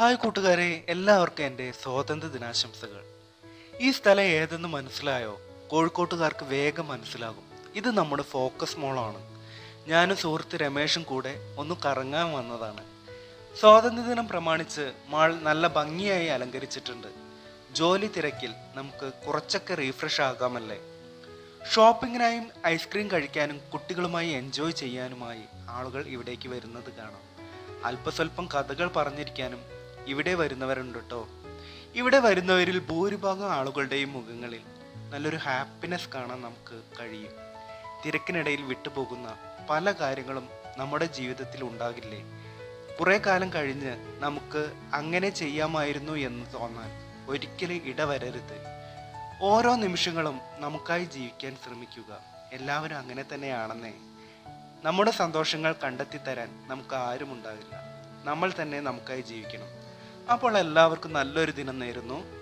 Hi കൂട്ടുകാരെ എല്ലാവർക്കും എന്റെ സ്വാതന്ത്ര്യ ദിനാശംസകൾ. ഈ സ്ഥലം ഏതെന്ന് മനസ്സിലായോ? കോഴിക്കോട്ടുകാർക്ക് വേഗം മനസ്സിലാകും. ഇത് നമ്മുടെ ഫോക്കസ് മോളാണ്. ഞാനും സുഹൃത്ത് രമേഷും കൂടെ ഒന്ന് കറങ്ങാൻ വന്നതാണ്. സ്വാതന്ത്ര്യ ദിനം പ്രമാണിച്ച് മാൾ നല്ല ഭംഗിയായി അലങ്കരിച്ചിട്ടുണ്ട്. ജോലി തിരക്കിൽ നമുക്ക് കുറച്ചൊക്കെ റീഫ്രഷ് ആകാമല്ലേ? ഷോപ്പിങ്ങിനായും ഐസ്ക്രീം കഴിക്കാനും കുട്ടികളുമായി എൻജോയ് ചെയ്യാനുമായി ആളുകൾ ഇവിടേക്ക് വരുന്നത് കാണാം. അല്പസ്വല്പം കഥകൾ പറഞ്ഞിരിക്കാനും ഇവിടെ വരുന്നവരുണ്ട് കേട്ടോ ഇവിടെ വരുന്നവരിൽ ഭൂരിഭാഗം ആളുകളുടെയും മുഖങ്ങളിൽ നല്ലൊരു ഹാപ്പിനെസ് കാണാൻ നമുക്ക് കഴിയും. തിരക്കിനിടയിൽ വിട്ടുപോകുന്ന പല കാര്യങ്ങളും നമ്മുടെ ജീവിതത്തിൽ ഉണ്ടാകില്ലേ? കുറേ കാലം കഴിഞ്ഞ് നമുക്ക് അങ്ങനെ ചെയ്യാമായിരുന്നു എന്ന് തോന്നാൻ ഒരിക്കലും ഇടവരരുത്. ഓരോ നിമിഷങ്ങളും നമുക്കായി ജീവിക്കാൻ ശ്രമിക്കുക എല്ലാവരും അങ്ങനെ തന്നെയാണെന്നേ. നമ്മുടെ സന്തോഷങ്ങൾ കണ്ടെത്തി തരാൻ നമുക്ക് ആരും ഉണ്ടാകില്ല നമ്മൾ തന്നെ നമുക്കായി ജീവിക്കണം. അപ്പോൾ എല്ലാവർക്കും നല്ലൊരു ദിനം നേരുന്നു.